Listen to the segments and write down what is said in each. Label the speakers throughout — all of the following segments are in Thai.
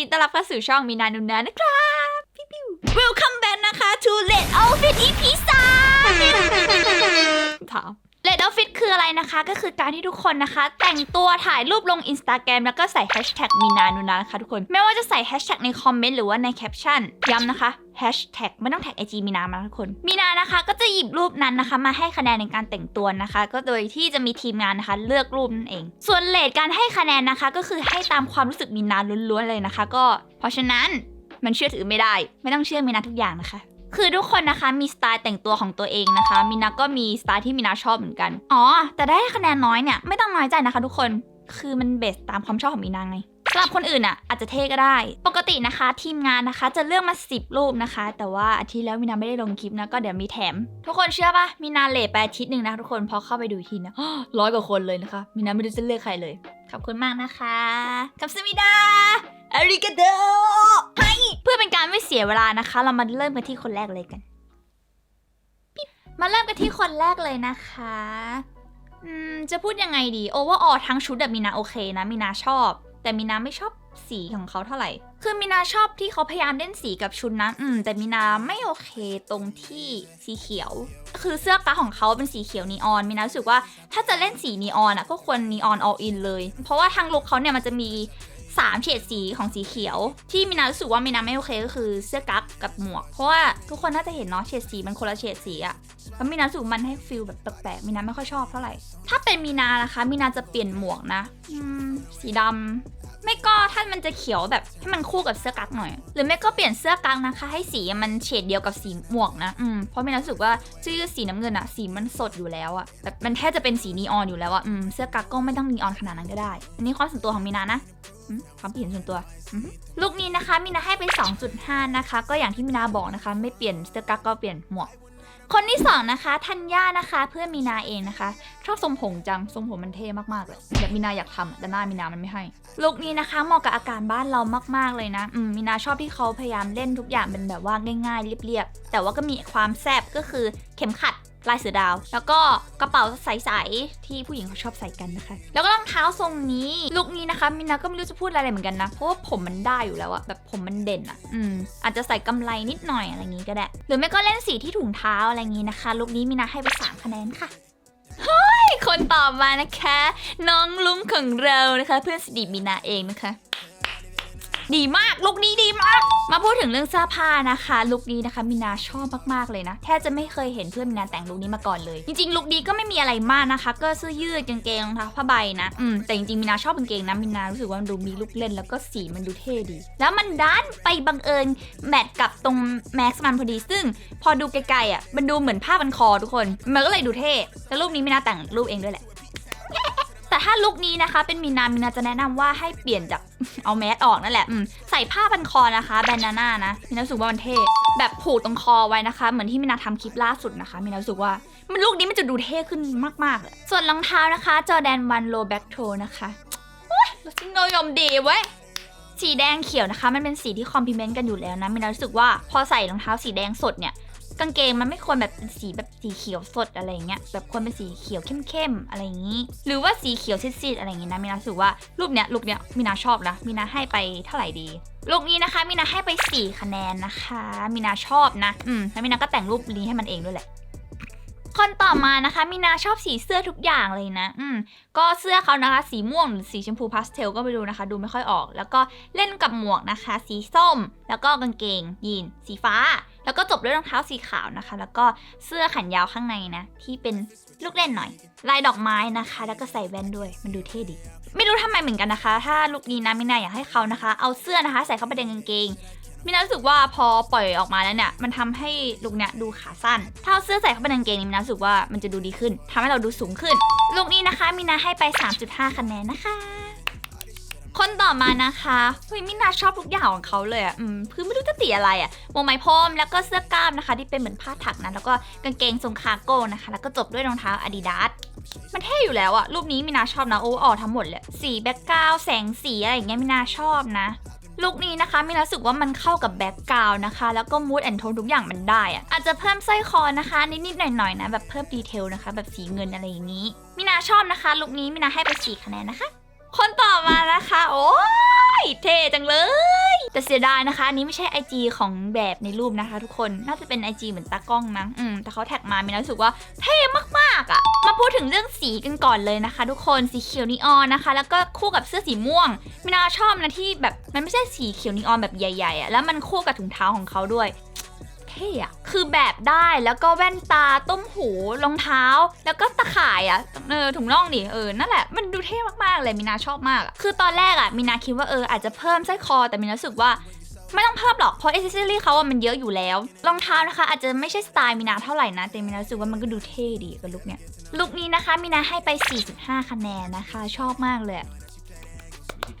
Speaker 1: ดีต้อนรับเข้าสู่ช่องมีนานุนนานะครับพิว Welcome back นะคะ to Let Outfit EP 3ถามเลดออฟฟิศคืออะไรนะคะ ก็คือการที่ทุกคนนะคะ แต่งตัวถ่ายรูปลง Instagram แล้วก็ใส่แฮชแท็กมีนานุนานะคะทุกคน ไม่ว่าจะใส่แฮชแท็กในคอมเมนต์หรือว่าในแคปชั่น ย้ำนะคะ Hashtag ไม่ต้องแท็ก IG มีนามาทุกคน มีนานะคะ ก็จะหยิบรูปนั้นนะคะ มาให้คะแนนในการแต่งตัวนะคะ ก็โดยที่จะมีทีมงานนะคะ เลือกรูปนั่นเอง ส่วนเลทการให้คะแนนนะคะ ก็คือให้ตามความรู้สึกมีนาล้วนๆเลยนะคะ ก็ เพราะฉะนั้นมันเชื่อถือไม่ได้ ไม่ต้องเชื่อมีนาทุกอย่างนะคะคือทุกคนนะคะมีสไตล์แต่งตัวของตัวเองนะคะมีนาก็มีสไตล์ที่มีนาชอบเหมือนกัน อ๋อ แต่ได้คะแนนน้อยเนี่ย ไม่ต้องน้อยใจนะคะทุกคน คือมันเบสตามความชอบของมีนาไง สำหรับคนอื่นอะอาจจะเท่ก็ได้ ปกตินะคะ ทีมงานนะคะ จะเลือกมา 10 รูปนะคะ แต่ว่าอาทิตย์แล้วมีนาไม่ได้ลงคลิปนะก็เดี๋ยวมีแถม ทุกคนเชื่อปะมีนาเลทไปอาทิตย์หนึ่งนะทุกคนพอเข้าไปดูทีนะร้อยกว่าคนเลยนะคะ มีนาไม่รู้จะเลือกใครเลย ขอบคุณมากนะคะกับสมิดาอาริกาโดให้เพื่อเป็นการไม่เสียเวลานะคะ เรามาเริ่มกันที่คนแรกเลยกันมาเริ่มกันที่คนแรกเลยนะคะจะพูดยังไงดีโอว่าออทั้งชุดแบบมีนาโอเคนะมีนาชอบ แต่มีนาไม่ชอบสีของเขาเท่าไหร่ คือมีนาชอบที่เขาพยายามเล่นสีกับชุดนะอืม แต่มีนาไม่โอเคตรงที่สีเขียว คือเสื้อกั๊กของเขาเป็นสีเขียวนีออน มีนารู้สึกว่าถ้าจะเล่นสีนีออนอะก็ควรนีออน all in เลย เพราะว่าทางลุคเขาเนี่ยมันจะมีสามเฉดสีของสีเขียว ที่มีนารู้สึกว่ามีนาไม่โอเคก็คือเสื้อกั๊กกับหมวก เพราะว่าทุกคนน่าจะเห็นเนาะเฉดสีมันคนละเฉดสีอะ แล้วมีนารู้สึกมันให้ฟิลแบบแปลกๆมีนาไม่ค่อยชอบเท่าไหร่ ถ้าเป็นมีนานะคะ มีนาจะเปลี่ยนหมวกนะสีดำไม่ก็ถ้ามันจะเขียวแบบให้มันคู่กับเสื้อกั๊กหน่อย หรือไม่ก็เปลี่ยนเสื้อกั๊กนะคะ ให้สีมันเฉดเดียวกับสีหมวกนะอืมเพราะมีนารู้สึกว่าชื่อสีน้ำเงินอะสีมันสดอยู่แล้วอะแบบมันแทบจะเป็นสีนีออนอยู่แล้วอะอืมเสื้อกั๊กก็ไม่ต้องนีออนขนาดนั้นก็ได้ อันนี้ความส่วนตัวของมีนานะความเห็นส่วนตัว ลูกนี้นะคะมินาให้ไป 2.5 นะคะ ก็อย่างที่มินาบอกนะคะ ไม่เปลี่ยนเสื้อกั๊กก็เปลี่ยนหมวก คนที่สองนะคะธัญญานะคะเพื่อนมีนาเองนะคะ ชอบทรงผมจังทรงผมมันเท่มากๆเลยอยากมินาอยากทำแต่หน้ามินามันไม่ให้ลุคนี้นะคะเหมาะกับอาการบ้านเรามากๆเลยนะอืมมินาชอบที่เขาพยายามเล่นทุกอย่างเป็นแบบว่าง่ายๆเรียบๆแต่ว่าก็มีความแซบก็คือ เข็มขัดลายเสือดาว แล้วก็กระเป๋าใสๆที่ผู้หญิงเขาชอบใส่กันนะคะ แล้วก็รองเท้าทรงนี้ลุคนี้นะคะมินาก็ไม่รู้จะพูดอะไรเหมือนกันนะ เพราะว่าผมมันได้อยู่แล้วอะแบบผมมันเด่นอะอืมอาจจะใส่กำไรนิดหน่อยอะไรอย่างงี้ก็ได้ หรือไม่ก็เล่นสีที่ถุงเท้าอะไรอย่างงี้นะคะลุคนี้มินาให้ไปสามคะแนนค่ะเฮ้ยคนต่อมานะคะ น้องลุงของเรานะคะ เพื่อนสนิทมินาเองนะคะ ดีมากลุคนี้ดีมาก มาพูดถึงเรื่องเสื้อผ้านะคะลุคนี้นะคะมินาชอบมากๆเลยนะแทบจะไม่เคยเห็นเพื่อนมินาแต่งลุคนี้มาก่อนเลย จริงๆลุคนี้ก็ไม่มีอะไรมากนะคะ ก็เสื้อยืดกางเกงรองเท้าผ้าใบนะอืมแต่จริงๆมินาชอบกางเกงนะมินารู้สึกว่ามันดูมีลูกเล่นแล้วก็สีมันดูเท่ดี แล้วมันดันไปบังเอิญแมทกับตรงแม็กซ์มันพอดีซึ่ง พอดูไกลๆอะมันดูเหมือนผ้าพันคอทุกคน มันก็เลยดูเท่แล้วรูปนี้มินาแต่งรูปเองด้วยแหละ ถ้าลุคนี้นะคะเป็นมีนามินาจะแนะนำว่าให้เปลี่ยนจากเอาแมสออกนั่นแหละใส่ผ้าพันคอนะคะแบนนาน่านะมินารู้สึกว่ามันเท่แบบผูกตรงคอไว้นะคะ เหมือนที่มินาทำคลิปล่าสุดนะคะมินารู้สึกว่ามันลุคนี้มันจะดูเท่ขึ้นมากๆเลยส่วนรองเท้านะคะจอแดนวันโลแบ็กโทนะคะโอ้ยรสนิยมดีเว้ยสีแดงเขียวนะคะ มันเป็นสีที่คอมพลีเมนต์กันอยู่แล้วนะมินารู้สึกว่าพอใส่รองเท้าสีแดงสดเนี่ย กางเกงมันไม่ควรแบบเป็นสีแบบสีเขียวสดอะไรอย่างเงี้ยแบบควรเป็นสีเขียวเข้มๆอะไรอย่างงี้ หรือว่าสีเขียวซีดๆอะไรอย่างงี้นะมีนารู้สึกว่ารูปเนี้ยรูปเนี้ยมีนาชอบนะมีนาให้ไปเท่าไหร่ดีรูปนี้นะคะมีนาให้ไป 4 คะแนนนะคะมีนาชอบนะอืมแล้วมีนาก็แต่งรูปนี้ให้มันเองด้วยแหละคนต่อมานะคะมีนาชอบสีเสื้อทุกอย่างเลยนะ อืม ก็เสื้อเขานะคะ สีม่วงหรือสีชมพูพาสเทลก็ไปดูนะคะ ดูไม่ค่อยออก แล้วก็เล่นกับหมวกนะคะ สีส้ม แล้วก็กางเกงยีนสีฟ้า แล้วก็จบด้วยรองเท้าสีขาวนะคะ แล้วก็เสื้อแขนยาวข้างในนะ ที่เป็นลูกเล่นหน่อย ลายดอกไม้นะคะ แล้วก็ใส่แว่นด้วย มันดูเท่ดี ไม่รู้ทำไมเหมือนกันนะคะ ถ้าลุคนี้นะมินาอยากให้เขานะคะ เอาเสื้อนะคะ ใส่เข้าไปในกางเกงมินารู้สึกว่าพอปล่อยออกมาแล้วเนี่ย มันทำให้ลุคเนี้ยดูขาสั้น ถ้าเอาเสื้อใส่เข้าไปในกางเกงนี่มินารู้สึกว่ามันจะดูดีขึ้นทำให้เราดูสูงขึ้นลุคนี้นะคะมินาให้ไป 3.5 คะแนนนะคะ คนต่อมานะคะเฮ้ยมินาชอบทุกอย่างของเขาเลยอะอืมคือไม่รู้จะติอะไรอะวงไหมพรมแล้วก็เสื้อกล้ามนะคะ ที่เป็นเหมือนผ้าถักนะแล้วก็กางเกงทรงคาร์โก้นะคะ แล้วก็จบด้วยรองเท้าอาดิดาสมันเท่อยู่แล้วอะ รูปนี้มินาชอบนะโอเวอร์ออทั้งหมดเลย สีแบ็กกราวแสงสีอะไรอย่างเงี้ยมินาชอบนะลุคนี้นะคะมินารู้สึกว่ามันเข้ากับแบ็กกราวนะคะ แล้วก็มูดแอนโทนทุกอย่างมันได้อะอาจจะเพิ่มสร้อยคอนะคะ นิดๆหน่อยๆนะ แบบเพิ่มดีเทลนะคะ แบบสีเงินอะไรอย่างนี้มินาชอบนะคะลุคนี้มินาให้ไปสี่คะแนนนะคะ คนต่อมานะคะ โอ้ยเท่จังเลย แต่เสียดายนะคะ อันนี้ไม่ใช่ IG ของแบบในรูปนะคะ ทุกคนน่าจะเป็น IG เหมือนตากล้องมั้งอืมแต่เขาแท็กมามีรู้สึกว่าเท่มากๆอะ่ะ มาพูดถึงเรื่องสีกันก่อนเลยนะคะ ทุกคนสีเขียวนีออนนะคะ แล้วก็คู่กับเสื้อสีม่วงมินาชอบนะที่แบบมันไม่ใช่สีเขียวนีออนแบบใหญ่ๆอะ่ะแล้วมันคู่กับถุงเท้าของเขาด้วย ท่อะคือแบบได้แล้วก็แว่นตาต้มหูรองเท้า แล้วก็ตะข่ายอะเออถุงน่องดิเออนั่นแหละมันดูเท่มากๆเลยมินาชอบมากอะคือตอนแรกอะมินาคิดว่าเอออาจจะเพิ่มสร้อยคอแต่มินารู้สึกว่าไม่ต้องเพิ่มหรอก เพราะเอเซอรี่เขาอะมันเยอะอยู่แล้ว รองเท้านะคะ อาจจะไม่ใช่สไตล์มินาเท่าไหร่นะ แต่มินารู้สึกว่ามันก็ดูเท่ดีกับลุคเนี้ย ลุคนี้นะคะมินาให้ไป 4.5 คะแนนนะคะ ชอบมากเลย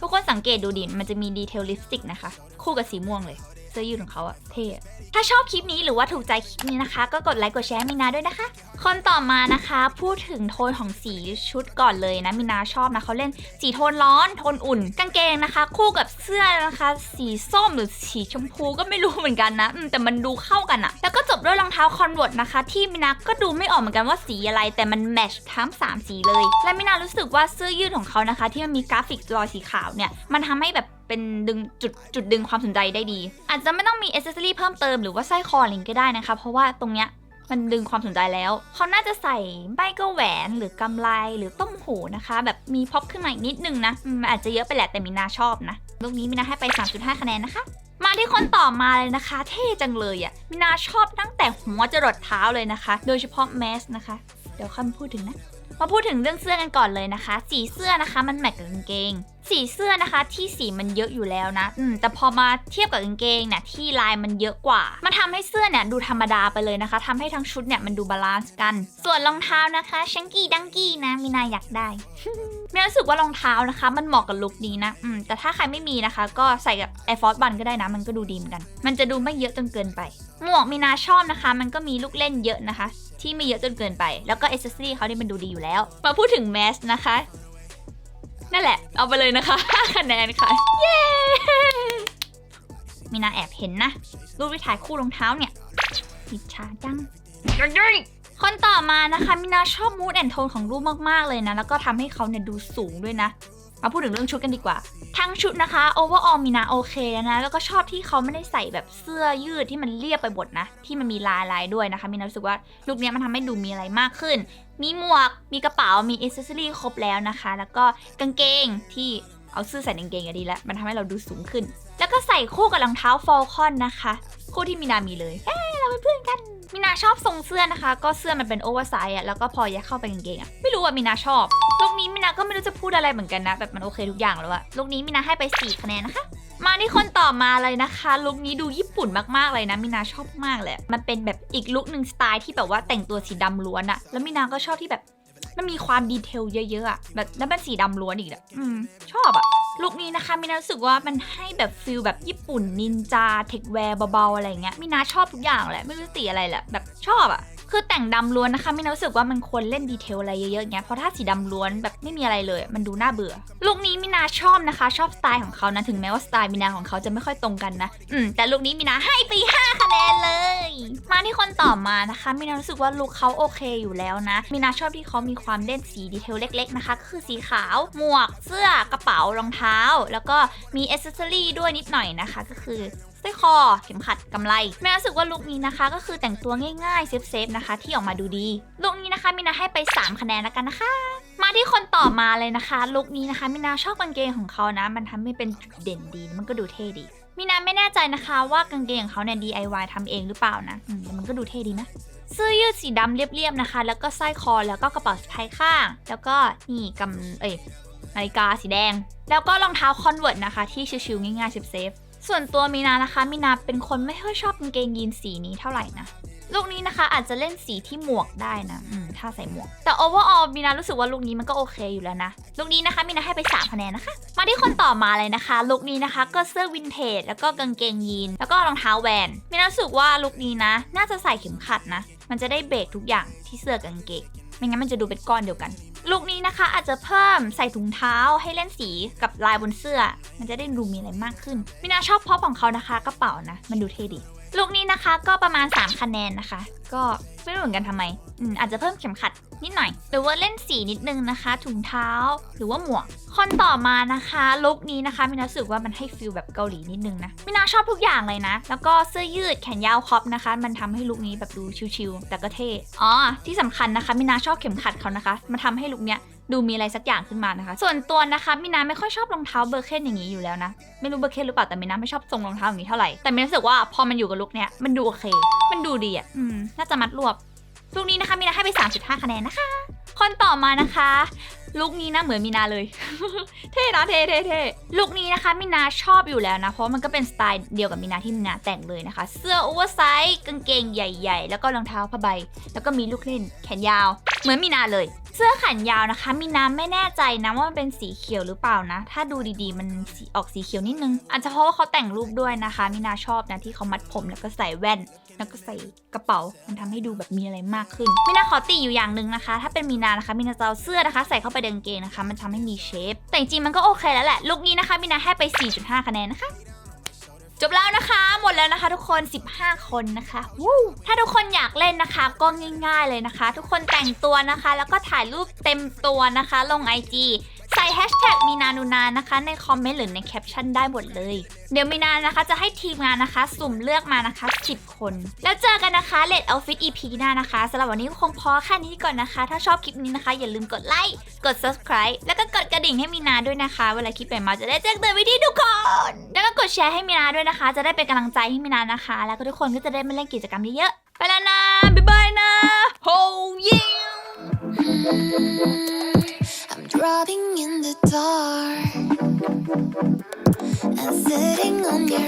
Speaker 1: ทุกคนสังเกตดูดิ มันจะมีดีเทลลิปสติกนะคะ คู่กับสีม่วงเลย เสื้อยืดของเขาอะเท่ถ้าชอบคลิปนี้หรือว่าถูกใจคลิปนี้นะคะ ก็กดไลค์กดแชร์ให้มินาด้วยนะคะ คนต่อมานะคะ พูดถึงโทนของสีชุดก่อนเลยนะมินาชอบนะเขาเล่นสีโทนร้อนโทนอุ่น กางเกงนะคะ คู่กับเสื้อนะคะ สีส้มหรือสีชมพูก็ไม่รู้เหมือนกันนะแต่มันดูเข้ากันอะแล้วก็จบด้วยรองเท้าคอนเวิร์ตนะคะ ที่มินาก็ดูไม่ออกเหมือนกันว่าสีอะไร แต่มันแมชทั้งสามสีเลย และมินารู้สึกว่าเสื้อยืดของเขานะคะ ที่มันมีกราฟิกรอยสีขาวเนี่ยมันทำให้แบบเป็นดึงจุดจุดดึงความสนใจได้ดี อาจจะไม่ต้องมีอเซสซอรี่เพิ่มเติมหรือว่าสร้อยคออะไรอย่างก็ได้นะคะ เพราะว่าตรงเนี้ย มันดึงความสนใจแล้ว เขาน่าจะใส่ไม่ก็แหวนหรือกำไลหรือต้มหูนะคะ แบบมีพ็อปขึ้นมาอีกนิดนึงนะอืมมันอาจจะเยอะไปแหละแต่มินาชอบนะลูกนี้มินาให้ไป 3.5 คะแนนนะคะ มาที่คนต่อมาเลยนะคะ เท่จังเลยอะ่ะมินาชอบตั้งแต่หัวจรดเท้าเลยนะคะ โดยเฉพาะแมสนะคะ เดี๋ยวค่อยมพูดถึงนะ มาพูดถึงเรื่องเสื้อกันก่อนเลยนะคะ สีเสื้อนะคะมันแมทกับกางเกง สีเสื้อนะคะที่สีมันเยอะอยู่แล้วนะ อืมแต่พอมาเทียบกับกางเกงเนี่ยที่ลายมันเยอะกว่า มันทำให้เสื้อเนี่ยดูธรรมดาไปเลยนะคะทำให้ทั้งชุดเนี่ยมันดูบาลานซ์กัน ส่วนรองเท้านะคะชังกี้ดังกี้นะมีนาอยากได้มีรู้สึกว่ารองเท้านะคะ มันเหมาะกับลุคนี้นะ อืมแต่ถ้าใครไม่มีนะคะ ก็ใส่กับ Air Force One ก็ได้นะ มันก็ดูดีเหมือนกัน มันจะดูไม่เยอะจนเกินไป หมวกมีนาชอบนะคะ มันก็มีลูกเล่นเยอะนะคะ ที่ไม่เยอะจนเกินไป แล้วก็อ c เซสซอรี่เขานี่มันดูดีอยู่แล้ว มาพูดถึงแมสนะคะ นั่นแหละ เอาไปเลยนะคะ5คะแนนค่ะ เย้ มีนาแอบเห็นนะ รูปที่ถ่ายคู่รองเท้าเนี่ยอิจฉาจังคนต่อมานะคะมินาชอบมูดแอนโทนของรูปมาก ๆ เลยนะ แล้วก็ทำให้เขาเนี่ยดูสูงด้วยนะ มาพูดถึงเรื่องชุดกันดีกว่า ทั้งชุดนะคะโอเวอร์ออลมีนาโอเคนะ แล้วก็ชอบที่เขาไม่ได้ใส่แบบเสื้อยืดที่มันเรียบไปหมดนะ ที่มันมีลายลายด้วยนะคะมีนารู้สึกว่าลุคนี้มันทำให้ดูมีอะไรมากขึ้น มีหมวก มีกระเป๋า มีอิสเซอรี่ครบแล้วนะคะ แล้วก็กางเกงที่ เอาเสื้อใส่กางเกงก็ดีแล้ว มันทำให้เราดูสูงขึ้น แล้วก็ใส่คู่กับรองเท้าฟอลคอนนะคะ คู่ที่มินามีเลย เอ้เราเป็นเพื่อนกัน มินาชอบทรงเสื้อนะคะ ก็เสื้อมันเป็นโอเวอร์ไซส์อะแล้วก็พอยัดเข้าไปกางเกงอะไม่รู้ว่ามินาชอบลุคนี้มินาก็ไม่รู้จะพูดอะไรเหมือนกันนะ แบบมันโอเคทุกอย่างแล้วอะลุคนี้มินาให้ไป4คะแนนนะคะ มาที่คนต่อมาเลยนะคะ ลุคนี้ดูญี่ปุ่นมากๆเลยนะ มินาชอบมากเลย มันเป็นแบบอีกลุคหนึ่งสไตล์ที่แบบว่าแต่งตัวสีดำล้วนอะแล้วมินาก็ชอบที่แบบ มันมีความดีเทลเยอะๆอะแบบแล้วมันสีดำล้วนอีกอะอืม ชอบอะลุคนี้นะคะมินารู้สึกว่ามันให้แบบฟิลแบบญี่ปุ่นนินจาเทคแวร์เบาๆอะไรเงี้ยมินาชอบทุกอย่างแหละไม่รู้สีอะไรแหละแบบชอบอะคือแต่งดำล้วนนะคะมินารู้สึกว่ามันควรเล่นดีเทลอะไรเยอะๆเงี้ยเพราะถ้าสีดำล้วนแบบไม่มีอะไรเลย มันดูน่าเบื่อลุคนี้ม นาชอบนะคะ ชอบสไตล์ของเขานะ ถึงแม้ว่าสไตล์มินาของเขาจะไม่ค่อยตรงกันนะ อืม แต่ลุคนี้มินาให้ไป5คะแนนเลย มาที่คนต่อมานะคะมินารู้สึกว่าลุคเขาโอเคอยู่แล้วนะมินาชอบที่เขามีความเล่นสีดีเทลเล็ก ๆ นะคะ ก็คือสีขาว หมวก เสื้อ กระเป๋า รองเท้า แล้วก็มีอ c เซสซอรี่ด้วยนิดหน่อยนะคะ ก็คือ สร้อยคอ เข็มขัดกำไรมินารู้สึกว่าลุคนี้นะคะ ก็คือแต่งตัวง่ายๆเซฟๆนะคะ ที่ออกมาดูดีลุคนี้นะคะมินาให้ไป 3 คะแนนแล้วกันนะคะมาที่คนต่อมาเลยนะคะลุคนี้นะคะมินาชอบกางเกงของเขานะ มันทำให้เป็นจุดเด่นดีมันก็ดูเท่ดีมินาไม่แน่ใจนะคะว่ากางเกงของเขาเนี่ย DIY ทำเองหรือเปล่านะมแต่มันก็ดูเท่ดีนะเสื้อยืดสีดำเรียบๆนะคะ แล้วก็สร้อยคอแล้วก็กระเป๋าสะพายข้าง แล้วก็นี่กำเอ้ยนาฬิกาสีแดง แล้วก็รองเท้าคอนเวิร์ตนะคะ ที่ชิวๆง่ายๆเซฟ ส่วนตัวมีนานะคะมีนาเป็นคนไม่ค่อยชอบกางเกงยีนสีนี้เท่าไหร่นะลูกนี้นะคะอาจจะเล่นสีที่หมวกได้นะอืมถ้าใส่หมวก แต่ overall มีนารู้สึกว่าลูกนี้มันก็โอเคอยู่แล้วนะ ลูกนี้นะคะมีนาให้ไป3คะแนนนะคะ มาที่คนต่อมาเลยนะคะลุคนี้นะคะ ก็เสื้อวินเทจแล้วก็กางเกงยีน แล้วก็รองเท้าแวนมีนารู้สึกว่าลุคนี้นะ น่าจะใส่เข็มขัดนะ มันจะได้เบรกทุกอย่างที่เสื้อกางเกง ไม่งั้นมันจะดูเป็นก้อนเดียวกัน ลุคนี้นะคะอาจจะเพิ่มใส่ถุงเท้าให้เล่นสีกับลายบนเสื้อ มันจะได้ดูมีอะไรมากขึ้นมินาชอบพ็อปของเขานะคะกระเป๋านะ มันดูเท่ดี ลุคนี้นะคะก็ประมาณ 3 คะแนนนะคะ ก็ไม่รู้เหมือนกันทำไมอืมอาจจะเพิ่มเข็มขัดนิดหน่อย หรือว่าเล่นสีนิดนึงนะคะ ถุงเท้าหรือว่าหมวก คนต่อมานะคะลุคนี้นะคะมินารู้สึกว่ามันให้ฟิลแบบเกาหลีนิดนึงนะมินาชอบทุกอย่างเลยนะ แล้วก็เสื้อยืดแขนยาวครอปนะคะ มันทำให้ลุคนี้แบบดูชิลๆแต่ก็เท่อ๋อที่สำคัญนะคะมินาชอบเข็มขัดเขานะคะ มันทำให้ลุคเนี้ย ดูมีอะไรสักอย่างขึ้นมานะคะ ส่วนตัวนะคะมินาไม่ค่อยชอบรองเท้าเบอร์เคนอย่างนี้อยู่แล้วนะ ไม่รู้เบอร์เคนหรือเปล่าแต่มินาไม่ชอบทรงรองเท้าอย่างนี้เท่าไหร่ แต่มินารู้สึกว่าพอมันอยู่กับลุคเนี้ยมันดูโอเค มันดูดีอะ อืม น่าจะมัดรวบลุคนี้นะคะมินาให้ไป 3.5 คะแนนนะคะ คนต่อมานะคะ ลุคนี้นะเหมือนมีนาเลย เท่นะเท่เท่เท่ลุคนี้นะคะมินาชอบอยู่แล้วนะ เพราะมันก็เป็นสไตล์เดียวกับมินาที่มินาแต่งเลยนะคะ เสื้อโอเวอร์ไซส์กางเกงใหญ่ๆ แล้วก็รองเท้าผ้าใบ แล้วก็มีลูกเล่นแขนยาว เหมือนมินาเลย เสื้อแขนยาวนะคะมินาไม่แน่ใจนะว่ามันเป็นสีเขียวหรือเปล่านะ ถ้าดูดีๆ มันออกสีเขียวนิดนึง อาจจะเพราะว่าเขาแต่งรูปด้วยนะคะมินาชอบนะที่เขามัดผมแล้วก็ใส่แว่น แล้วก็ใส่กระเป๋า มันทำให้ดูแบบมีอะไรมากขึ้นมินาขอตีอยู่อย่างหนึ่งนะคะ ถ้าเป็นมีนานะคะมินาจะเอาเสื้อนะคะ ใส่เข้าไปในเกงนะคะ มันทำให้มีเชฟ แต่จริงมันก็โอเคแล้วแหละ ลุคนี้นะคะมินาให้ไป 4.5 คะแนนนะคะจบแล้วนะคะ หมดแล้วนะคะ ทุกคน 15 คนนะคะวู้ถ้าทุกคนอยากเล่นนะคะ ก็ง่าย ๆเลยนะคะ ทุกคนแต่งตัวนะคะ แล้วก็ถ่ายรูปเต็มตัวนะคะ ลง IG ใส่แฮชแท็กมีนานูนานะคะ ในคอมเมนต์หรือในแคปชั่นได้หมดเลย เดี๋ยวมีนานะคะจะให้ทีมงานนะคะ สุ่มเลือกมานะคะ 10 คน แล้วเจอกันนะคะเลดเอาฟิต EP หน้านะคะสำหรับวันนี้ก็คงพอแค่นี้ก่อนนะคะ ถ้าชอบคลิปนี้นะคะ อย่าลืมกดไลค์กด subscribe แล้วก็กดกระดิ่งให้มีนาด้วยนะคะ เวลาคลิปใหม่มาจะได้แจ้งเตือนไปที่ทุกคนแล้วก็กดแชร์ให้มีนาด้วยนะคะ จะได้เป็นกำลังใจให้มีนานะคะ แล้วก็ทุกคนก็จะได้มาเล่นกิจกรรมเยอะๆไปแล้วนะบ๊ายบายนะโฮยิง
Speaker 2: I'm in the dark and sitting on your